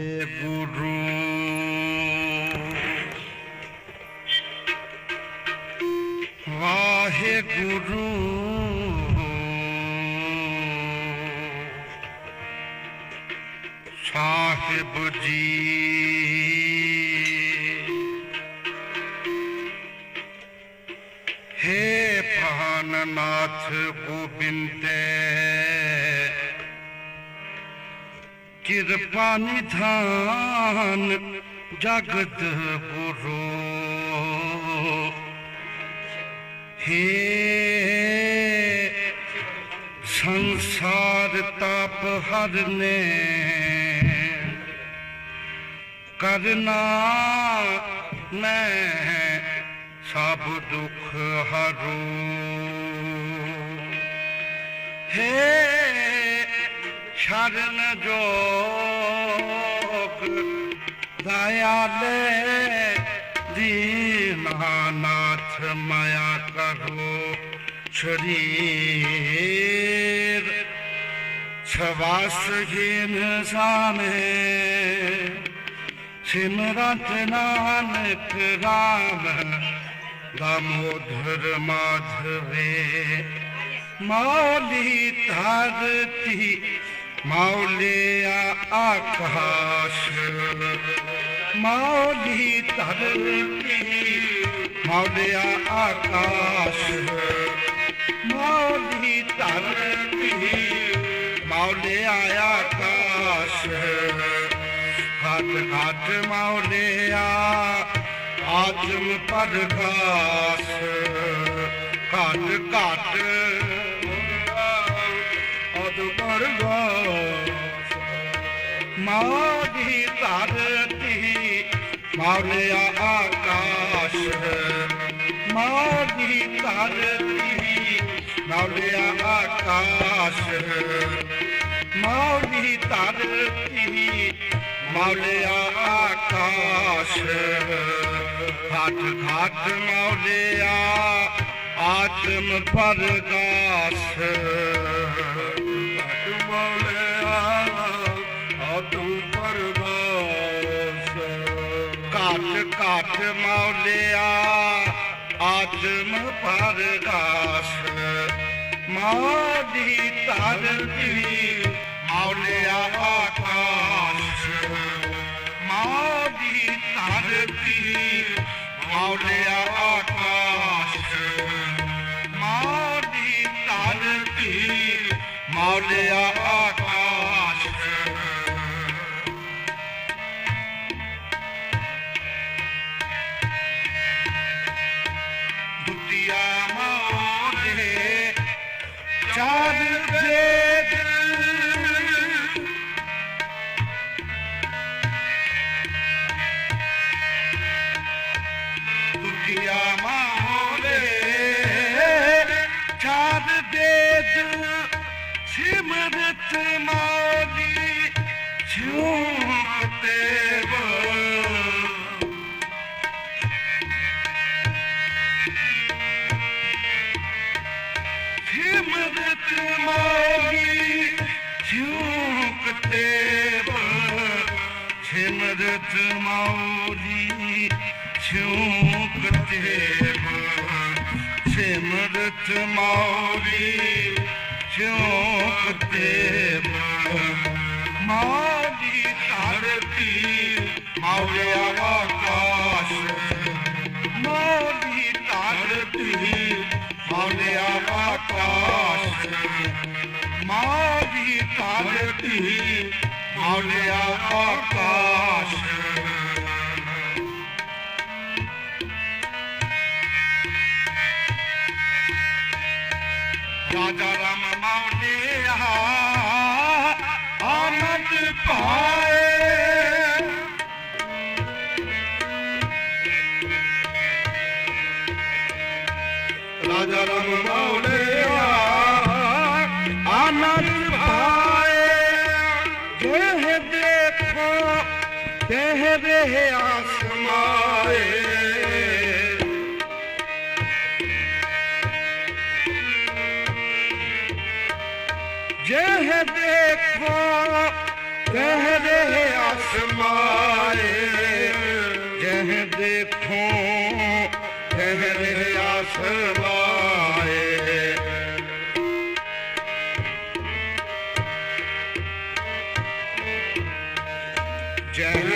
ਗੁਰੂ ਵਾਹਿਗੁਰੂ ਸਾਹਿਬ ਜੀ ਹੇ ਪ੍ਰਾਨਨਾਥ ਗੋਬਿੰਦੇ ਕਿਰਪਾ ਨਿਧਾਨ ਜਗਤ ਗੁਰੂ ਹੇ ਸੰਸਾਰ ਤਾਪ ਹਰਨੇ ਕਰਨਾ ਮੈਂ ਸਭ ਦੁੱਖ ਹਰੂ। ਹੇ শরণ যোগ দয়ালে দীনানাথ মায়া করো শরীর শ্বাসহীন সামে सिमरत नानक राम दामोदर माधवे माली धरती ਮੌਲਿਆ ਆਕਾਸ਼। ਮੌਲੀ ਧਰਤੀ ਮੌਲਿਆ ਆਕਾਸ਼। ਮੌਲੀ ਧਰਤੀ ਮੌਲਿਆ ਆਕਾਸ਼। ਘਟ ਘਟ ਮੌਲਿਆ ਆਤਮ ਪਰਗਾਸ ਘਟ ਘਟ ਮੌਲੀ ਧਰਤੀ ਮੌਲਿਆ ਆਕਾਸ਼। ਮੌਲੀ ਧਰਤੀ ਮੌਲਿਆ ਆਕਾਸ਼। ਮੌਲੀ ਧਰਤੀ ਮੌਲਿਆ ਆਕਾਸ਼। ਘਟ ਘਟ ਮੌਲਿਆ ਆਤਮ ਪਰਗਾਸ ਘਟ ਘਟ ਮੌਲਿਆ ਆਤਮ ਪਰਦਾਸ। ਮਾਦੀ ਧਰਤੀ ਮੌਲਿਆ ਆਕਾਸ਼। ਮਾਦੀ ਧਰਤੀ ਮੌਲਿਆ ਆਕਾਸ਼। ਮਾਦੀ ਧਰਤੀ ਮੌਲਿਆ ਆਕਾਸ਼। ਸਿਮਰਤ ਮੋਲੀ ਛੂਤੇ ਬੋ ਸਿਮਰਤ ਮੋਲੀ ਛੂਕਤੇ ਸਿਮਰਤ ਮੋਲੀ ਛੂਕਤੇ ਮੋਲੀ ਧਰਤੀ ਮੌਲਿਆ ਆਕਾਸ਼। ਮੋਲੀ ਧਰਤੀ ਮੌਲਿਆ ਆਕਾਸ਼। ਮੋਲੀ ਧਰਤੀ ਮੌਲਿਆ ਆਕਾਸ਼। ਰਾਜਾ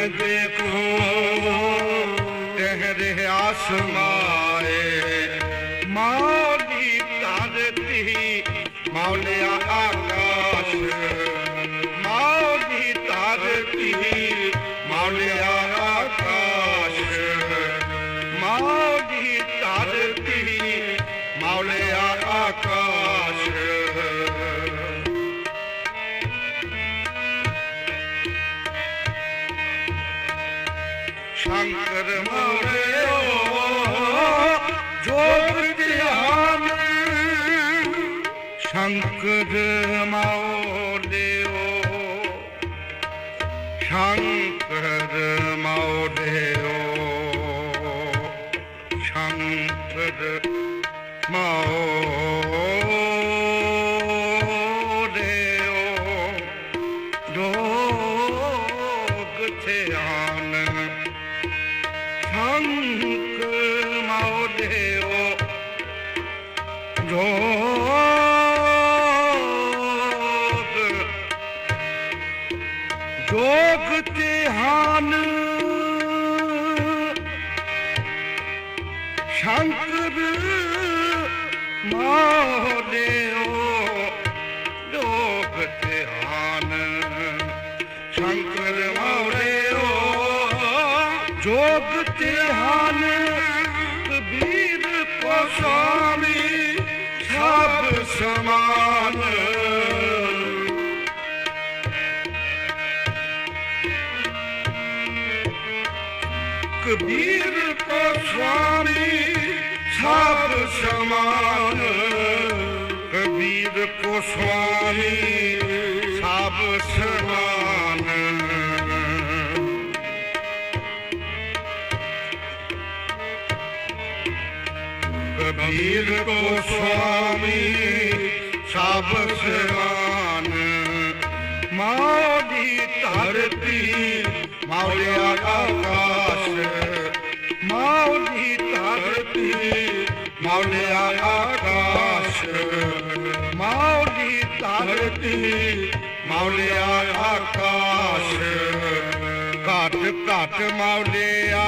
ਜਹ ਦੇਖੋ ਤਹ ਰਹਿਆ ਸਮਾਏ Akıdı maude ਸਮਾਨ ਕਬੀਰ ਕੋ ਸੁਆਮੀ ਸਭ ਸਮਾਨ। ਕਬੀਰ ਕੋ ਸੁਆਮੀ ਸਭ ਸਮਾਨ। ਕਬੀਰ ਕੋ ਸੁਆਮੀ ਸਭ ਸਮਾਨ ਮੌਲੀ ਧਰਤੀ ਮੌਲਿਆ ਆਕਾਸ਼। ਮੌਲੀ ਧਰਤੀ ਮੌਲਿਆ ਆਕਾਸ਼। ਮੌਲੀ ਧਰਤੀ ਮੌਲਿਆ ਆਕਾਸ਼। ਘਟ ਘਟ ਮੌਲਿਆ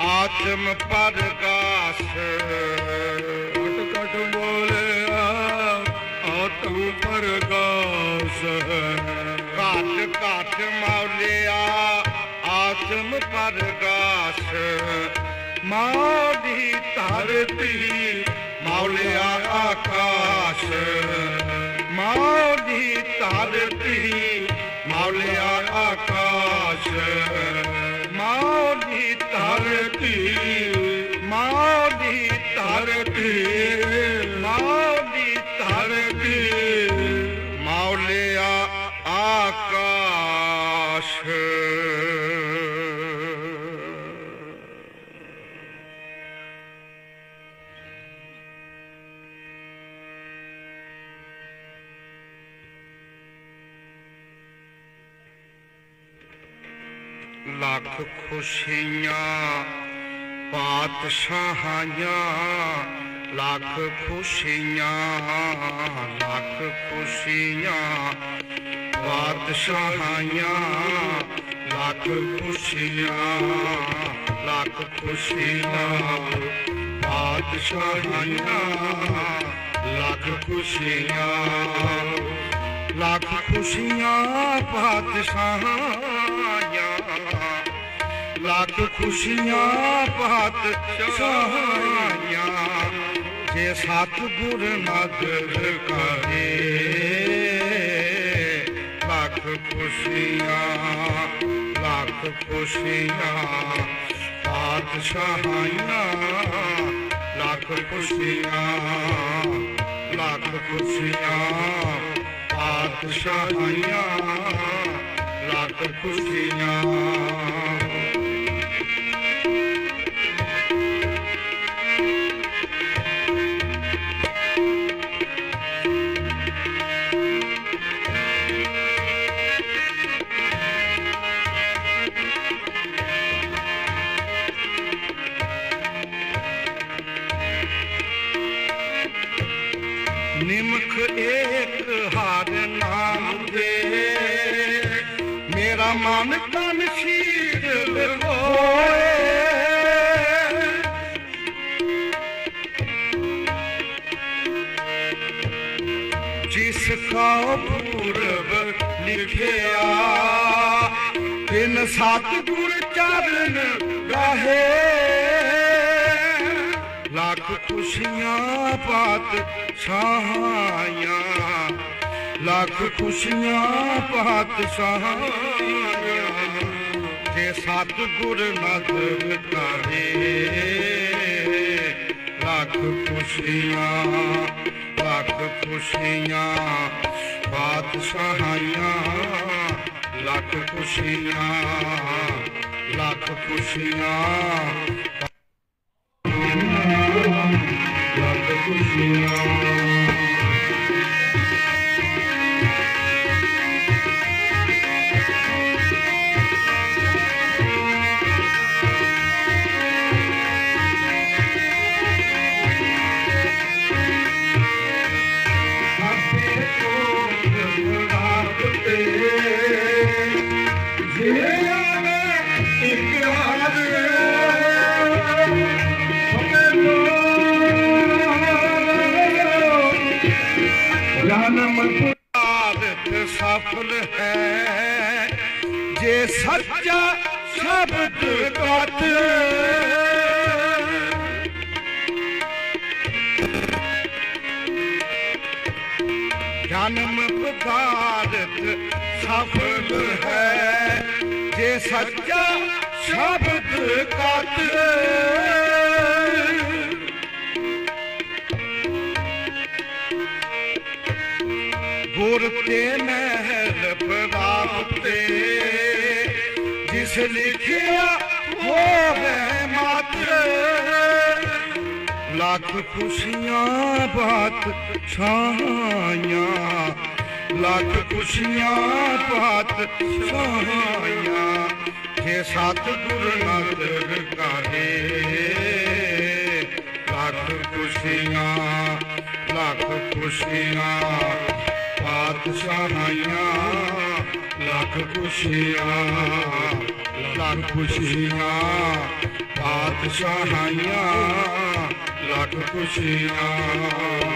ਆਤਮ ਪਰਗਾਸ ਘਟ ਘਟ ਮੌਲਿਆ ਆਤਮ ਪਰਗਾਸ। ਮੌਲੀ ਧਰਤੀ ਮੌਲਿਆ ਆਕਾਸ਼। ਮੌਲੀ ਧਰਤੀ ਮੌਲਿਆ ਆਕਾਸ਼। ਮੌਲੀ ਧਰਤੀ ਮੌਲੀ ਧਰਤੀ ਲੱਖ ਖੁਸ਼ੀਆਂ ਪਾਤਸ਼ਾਹਾਂ ਲੱਖ ਖੁਸ਼ੀਆਂ ਲੱਖ ਖੁਸ਼ੀਆਂ ਪਾਤਸ਼ਾਹਾਂ ਲੱਖ ਖੁਸ਼ੀਆਂ ਲੱਖ ਖੁਸ਼ੀਆਂ ਪਾਤਸ਼ਾਹਾਂ ਲੱਖ ਖੁਸ਼ੀਆਂ ਲੱਖ ਖੁਸ਼ੀਆਂ, ਪਾਤਸ਼ਾਹਾਂ ਲੱਖ ਖੁਸ਼ੀਆਂ ਪਾਤਸ਼ਾਹਾਂ ਜੇ ਸਤਿਗੁਰ ਨਦਰ ਕਰੇ, ਲੱਖ ਖੁਸ਼ੀਆਂ ਲੱਖ ਖੁਸ਼ੀਆਂ ਪਾਤਸ਼ਾਹਾਂ ਲੱਖ ਖੁਸ਼ੀਆਂ ਲੱਖ ਖੁਸ਼ੀਆਂ ਪਾਤਸ਼ਾਹਾਂ ਲੱਖ ਖੁਸ਼ੀਆਂ। ਕਾ ਪੂਰਬ ਲਿਖਿਆ। ਤਿਨ ਸਤਿਗੁਰ ਚਰਨ ਗਾਹੇ। ਲੱਖ ਖੁਸ਼ੀਆਂ ਪਾਤ ਸਹਾਇਆ ਲੱਖ ਖੁਸ਼ੀਆਂ ਪਾਤ ਸਹਾਇਆ ਤੇ ਸਤਿਗੁਰ ਨਦਰ ਕਰੇ ਲੱਖ ਖੁਸ਼ੀਆਂ ਲੱਖ ਖੁਸ਼ੀਆਂ ਬਾਦਸ਼ਾਹਾਂ ਲੱਖ ਖੁਸ਼ੀਆਂ ਲੱਖ ਖੁਸ਼ੀਆਂ ਸ਼ਬਦ ਕਤ ਗੁਰ ਤੇ ਮਹਿਲ ਪ੍ਰਾਪਤੇ ਜਿਸ ਲਿਖਿਆ ਹੋਵੇ ਮਾਤਰ। ਲੱਖ ਖੁਸ਼ੀਆਂ ਬਾਤ ਛਾਇਆ ਲੱਖ ਖੁਸ਼ੀਆਂ ਬਾਤ ਛਾਇਆ ਜੇ ਸਤ ਗੁਰ ਨਦਰ ਕਾਹੇ ਲੱਖ ਖੁਸ਼ੀਆਂ ਲੱਖ ਖੁਸ਼ੀਆਂ ਪਾਤਸ਼ਾਹਾਂ ਲੱਖ ਖੁਸ਼ੀਆਂ ਲੱਖ ਖੁਸ਼ੀਆਂ ਪਾਤਸ਼ਾਹਾਂ ਲੱਖ ਖੁਸ਼ੀਆਂ।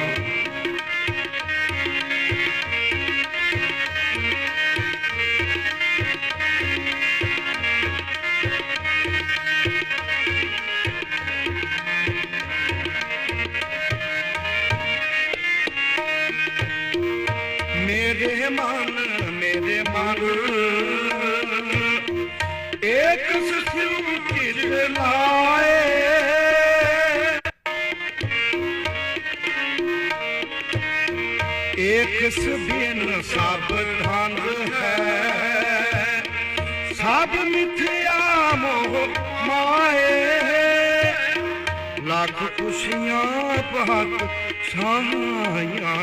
ਛਾਇਆ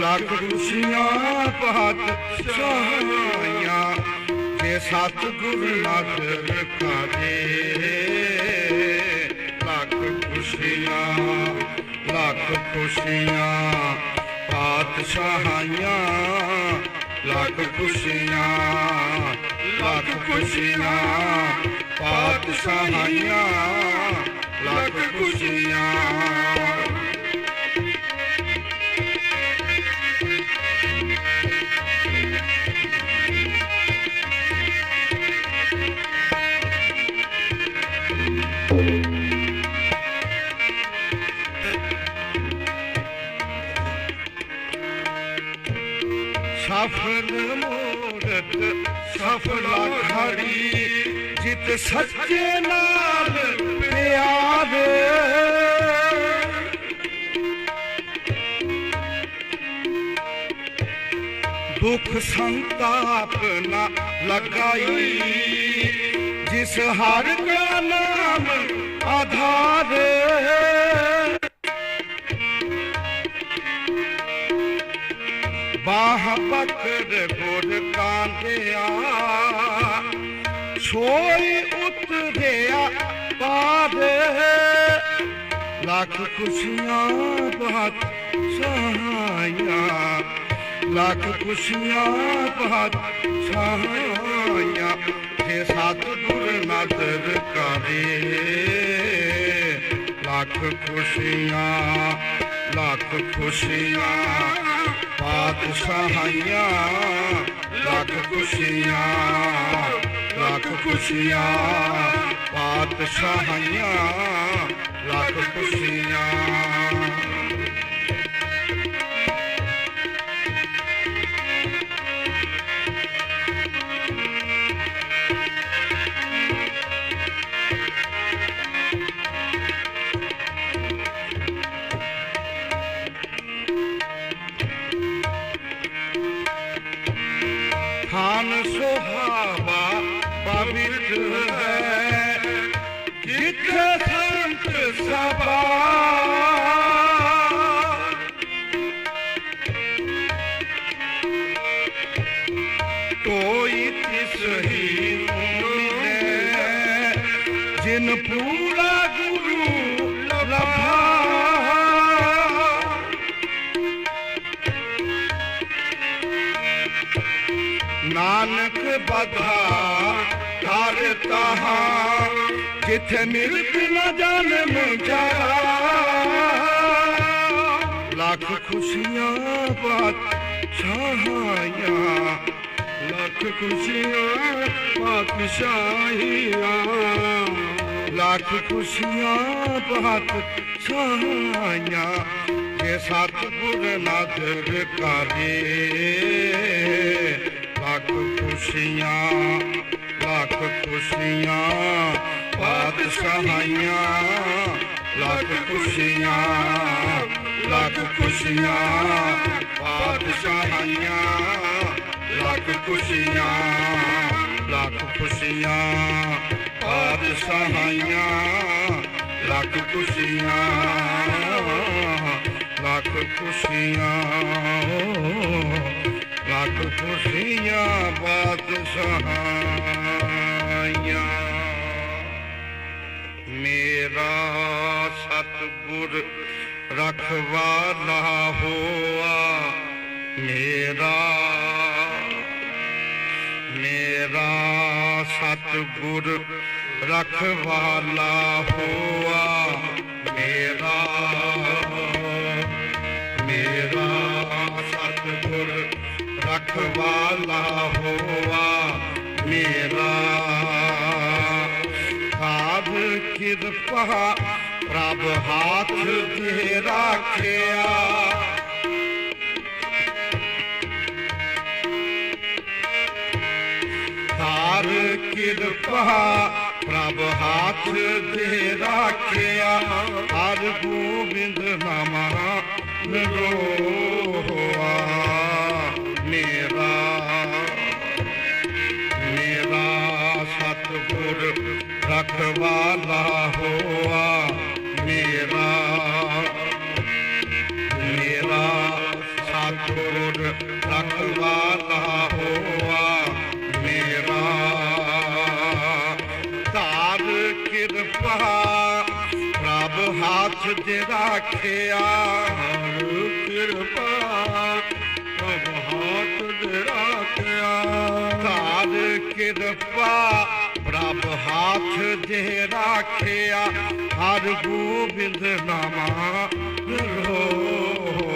ਲੱਖ ਖੁਸ਼ੀਆਂ ਪਹਤ ਛਾਇਆ ਜੇ ਸਤ ਗੁਰ ਨਦਰ ਕਾਦੇ ਲੱਖ ਖੁਸ਼ੀਆਂ ਲੱਖ ਖੁਸ਼ੀਆਂ ਪਾਤਸ਼ਾਹਾਂ ਲੱਖ ਖੁਸ਼ੀਆਂ ਲੱਖ ਖੁਸ਼ੀਆਂ ਪਾਤਸ਼ਾਹਾਂ ਲੱਖ ਖੁਸ਼ੀਆਂ। ਸਫਲਾ ਖੜੀ ਜਿਤ ਸੱਚੇ ਨਾਲ ਪਿਆਰ। ਦੁਖ ਸੰਤਾਪ ਨਾ ਲਗਾਈ, ਜਿਸ ਹਰ ਕਾ ਨਾਮ ਆਧਾਰ। ਬਾਹ ਪਕੜ ਗੁਰ ਕਾਂਧਿਆ। ਸੋਈ ਉਤਰਿਆ ਪਾਰ ਲੱਖ ਖੁਸ਼ੀਆਂ ਬਾਤ ਛਾਇਆ ਲੱਖ ਖੁਸ਼ੀਆਂ ਬਾਤ ਛਾਇਆ ਜੇ ਸਤਿਗੁਰ ਨਦਰ ਕਰੇ। ਲੱਖ ਖੁਸ਼ੀਆਂ ਲੱਖ ਖੁਸ਼ੀਆਂ। ਪਾਤਸ਼ਾਹੀਆਂ ਲੱਖ ਖੁਸ਼ੀਆਂ ਲੱਖ ਖੁਸ਼ੀਆਂ ਪਾਤਸ਼ਾਹੀਆਂ ਲੱਖ ਖੁਸ਼ੀਆਂ। ਨਾਨਕ ਬਧਾ ਕਰ ਤਹਾਂ ਜਿਥੇ ਮਿਲਤ ਨ ਜਨਮ ਜਾ ਲੱਖ ਖੁਸ਼ੀਆਂ ਬਾਤ ਛਾਇਆ ਲੱਖ ਖੁਸ਼ੀਆਂ ਪਾਤਸ਼ਾਹੀਆਂ ਲੱਖ ਖੁਸ਼ੀਆਂ ਬਾਤ ਛਾਇਆ ਜੇ ਸਤਿਗੁਰ ਨਾਦਰ ਕਰੇ ਖੁਸ਼ੀਆਂ, ਲੱਖ ਖੁਸ਼ੀਆਂ ਪਾਤਸ਼ਾਹੀਆਂ ਲੱਖ ਖੁਸ਼ੀਆਂ ਲੱਖ ਖੁਸ਼ੀਆਂ ਪਾਤਸ਼ਾਹੀਆਂ ਲੱਖ ਖੁਸ਼ੀਆਂ ਲੱਖ ਖੁਸ਼ੀਆਂ ਪਾਤਸ਼ਾਹੀਆਂ ਲੱਖ ਖੁਸ਼ੀਆਂ ਲੱਖ ਖੁਸ਼ੀਆਂ। ਲੱਖ ਖੁਸ਼ੀਆਂ ਬਾਦਸ਼ਾਹਾਂ ਮੇਰਾ ਸਤਿਗੁਰ ਰਖਵਾਲਾ ਹੋਆ। ਮੇਰਾ ਮੇਰਾ ਸਤਿਗੁਰ ਰਖਵਾਲਾ ਹੋਆ। ਮੇਰਾ ਮੇਰਾ ਸਤਿਗੁਰ ਰਖਵਾਲਾ ਹੋਆ ਮੇਰਾ। ਸਾਧ ਕਿਰਪਾ ਪ੍ਰਭ ਹਾਥ ਦੇ ਰਾਖਿਆ। ਤਾਰ ਕਿਰਪਾ ਪ੍ਰਭ ਹਾਥ ਦੇ ਰਾਖਿਆ। ਹਰ ਗੋਬਿੰਦ ਨਾਮਾ ਨਰੋਆ ਰਖਵਾਲਾ ਹੋਆ ਮੇਰਾ ਮੇਰਾ ਸਤਿਗੁਰ ਰਖਵਾਲਾ ਹੋਆ ਮੇਰਾ। ਤਾਰ ਕਿਰਪਾ ਪ੍ਰਭ ਹੱਥ ਦੇ ਰਾਖਿਆ, ਕਿਰਪਾ ਪ੍ਰਭ ਹੱਥ ਦੇ ਰੱਖਿਆ। ਤਾਰ ਕਿਰਪਾ ਪ੍ਰਭ ਹੱਥ ਦੇ ਰਾਖਿਆ ਹਰ ਗੋਬਿੰਦ ਨਾਮਾ ਰੋਆ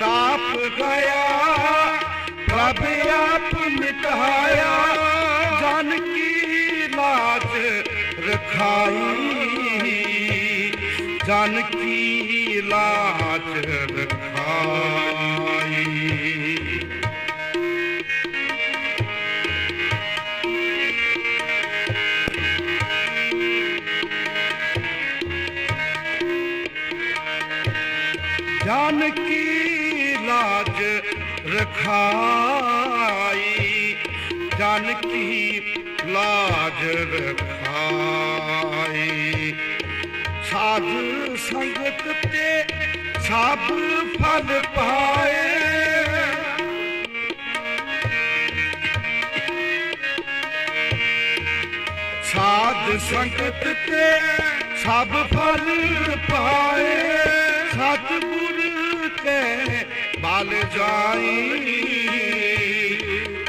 ਤਾਪ ਗਿਆ ਪ੍ਰਭ ਆਪ ਮਿਟਾਇਆ ਜਨ ਕੀ ਲਾਜ ਰਖਾਈ ਜਨ ਕੀ ਲਾਜ ਰਖਾਈ ਰਖਾਈ। ਜਾਨਕੀ ਲਾਜ ਰਖਾਈ। ਸਾਧ ਸੰਗਤ ਤੇ ਸਭ ਫਲ ਪਾਏ। ਸਾਧ ਸੰਗਤ ਤੇ ਸਭ ਫਲ ਪਾਏ। ਸਤਿਗੁਰ ਬਲ ਜਾਈ।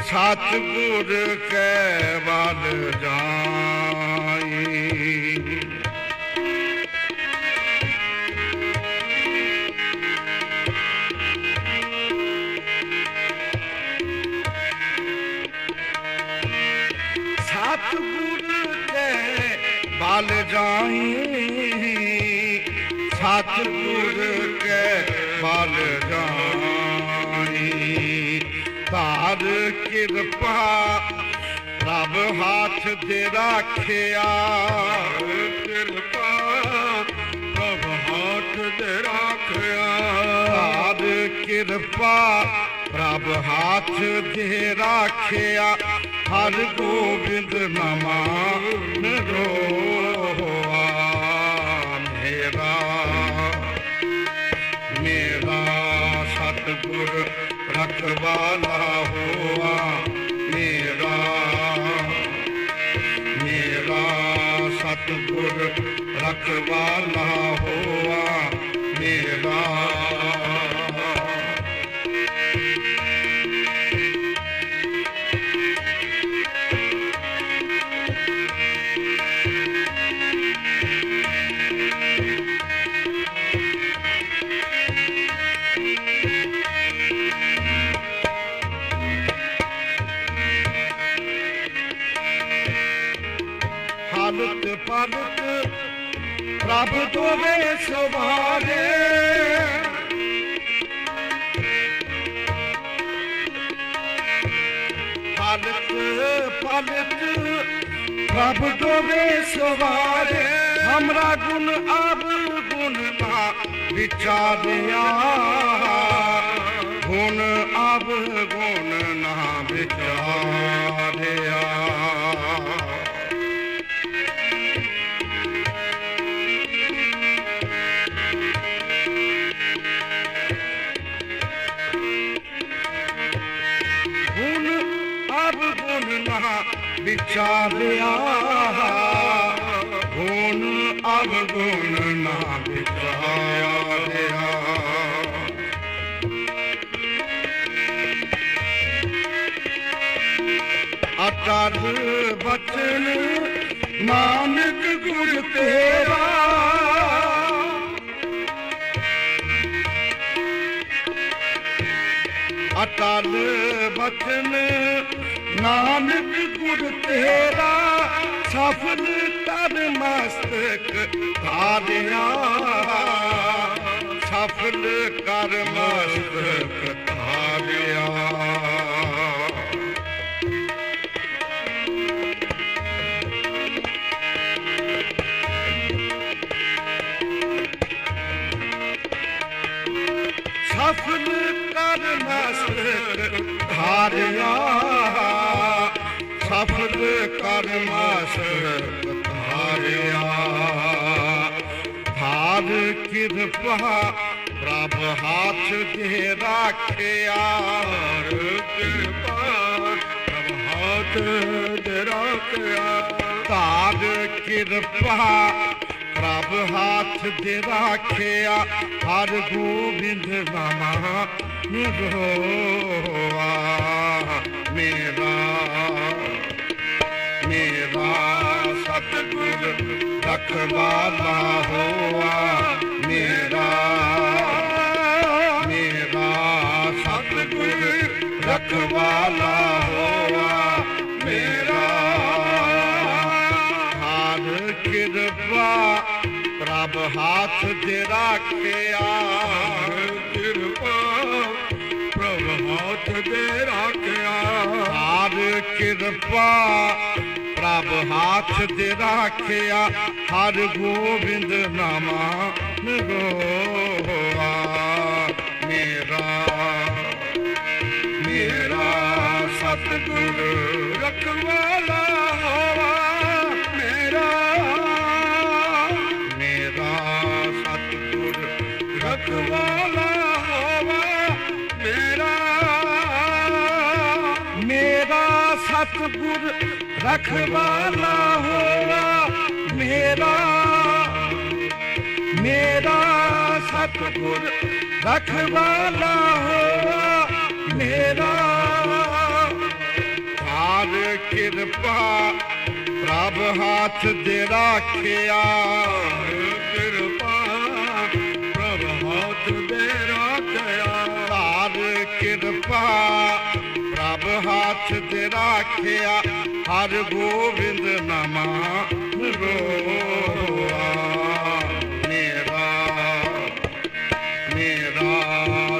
ਸਤਿਗੁਰ ਕੇ ਬਲ ਜਾਈ। ਸਤਿਗੁਰ ਕੇ ਬਲ ਜਾਈ। ਕਿਰਪਾ, ਰੱਬ ਹੱਥ ਦੇ ਰੱਖਿਆ। ਕਿਰਪਾ ਪ੍ਰਭ ਹੱਥ ਦੇ ਰੱਖਿਆ। ਧਾਰ ਕਿਰਪਾ ਪ੍ਰਭ ਹੱਥ ਦੇ ਰਾਖਿਆ। ਹਰ ਗੋਬਿੰਦ ਨਾਮਾ ਨਰੋਆ ਮੇਰਾ ਮੇਰਾ ਸਤਿਗੁਰ ਰਖਵਾਲਾ ਹੋਆ ਮੇਰਾ ਮੇਰਾ ਸਤਿਗੁਰ ਰਖਵਾਲਾ ਹਾਲਤ ਪਾਲਤ ਪ੍ਰਭ ਤੋਵੇ ਸੁਭਾਰੇ ਹਾਲਤ ਪਾਲਤ ਪ੍ਰਭ ਤੋਵੇ ਸੁਭਾਰੇ ਹਮਰਾ ਗੁਣ ਆਬ ਗੁਣ ਨਾ ਵਿਚਾਰਿਆ ਗੁਣ ਆਬ ਗੁਣ ਅਬ ਗੁਣ ਨਾ ਵਿਚਾਰਿਆ ਅਟਲ ਬਚਨ, ਨਾਨਕ ਗੁਰ ਤੇਰਾ। ਅਟਲ ਬਚਨ, ਨਾਨਕ ਗੁਰ ਤੇਰਾ। ਸਫਲ ਮਸਤਕ ਧਾਰਿਆ ਸਫਲ ਕਰ ਮਸਤਕ ਧਾਰਿਆ ਸਫਲ ਕਰ ਮਸਤਕ ਧਾਰਿਆ ਸਫਲ ਕਰ ਮਸਤਕ ਧਾਰਿਆ ਧਾਰ ਕਿਰਪਾ ਪ੍ਰਭ ਹੱਥ ਦੇ ਰਾਖਿਆ। ਕਿਰਪਾ ਪ੍ਰਭ ਹੱਥ ਦੇ ਰਾਖਿਆ ਧਾਰ ਕਿਰਪਾ ਪ੍ਰਭ ਹੱਥ ਦੇ ਰਾਖਿਆ। ਹਰ ਗੋਬਿੰਦ ਨਾਮਾ ਨਿਰੋਆ। ਮੇਰਾ ਮੇਰਾ ਸਤਿਗੁਰ ਰਖਵਾਲਾ ਹੋਆ। ਮੇਰਾ ਮੇਰਾ ਸਤਿਗੁਰ ਰਖਵਾਲਾ ਹੋਆ। ਮੇਰਾ ਹਰ ਕਿਰਪਾ ਪ੍ਰਭ ਹੱਥ ਦੇ ਰਾਖਿਆ। ਕਿਰਪਾ ਪ੍ਰਭ ਹੱਥ ਦੇ ਰਾਖਿਆ। ਹਰ ਕਿਰਪਾ ਪ੍ਰਭ ਹੱਥ ਤੇ ਰੱਖਿਆ, ਹਰ ਗੋਬਿੰਦ ਨਾਮਾ ਨਗੋਆ ਮੇਰਾ ਮੇਰਾ ਸਤਿਗੁਰ ਰਖਵਾਲਾ ਹੋਵਾ ਮੇਰਾ ਮੇਰਾ ਸਤਿਗੁਰ ਰਖਵਾਲਾ ਹੋਵਾ ਮੇਰਾ ਮੇਰਾ ਸਤਿਗੁਰ ਰਖਵਾਲਾ ਹੋਵਾ ਮੇਰਾ ਮੇਰਾ ਸਤਿਗੁਰ ਰਖਵਾਲਾ ਹੋਵਾ ਮੇਰਾ ਹਰ ਕਿਰਪਾ ਪ੍ਰਭ ਹੱਥ ਦੇ ਰਾਖਿਆ ਕਿਰਪਾ ਪ੍ਰਭ ਹੱਥ ਦੇ ਰਾਖਿਆ ਹਰ ਕਿਰਪਾ ਪ੍ਰਭ ਹੱਥ ਦੇ ਰਾਖਿਆ ਹਰ ਗੋਬਿੰਦ ਨਾਮਾ ਰੋਆ ਮੇਰਾ ਮੇਰਾ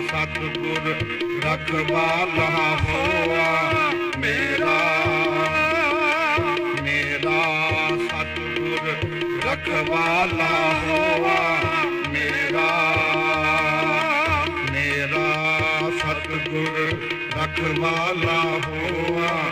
ਸਤਿਗੁਰ ਰਖਵਾਲਾ ਹੋਆ। ਮੇਰਾ ਮੇਰਾ ਸਤਿਗੁਰ ਰਖਵਾਲਾ ਹੋਆ। ਮੇਰਾ ਮੇਰਾ ਸਤਿਗੁਰ ਰਖਵਾਲਾ ਹੋਆ।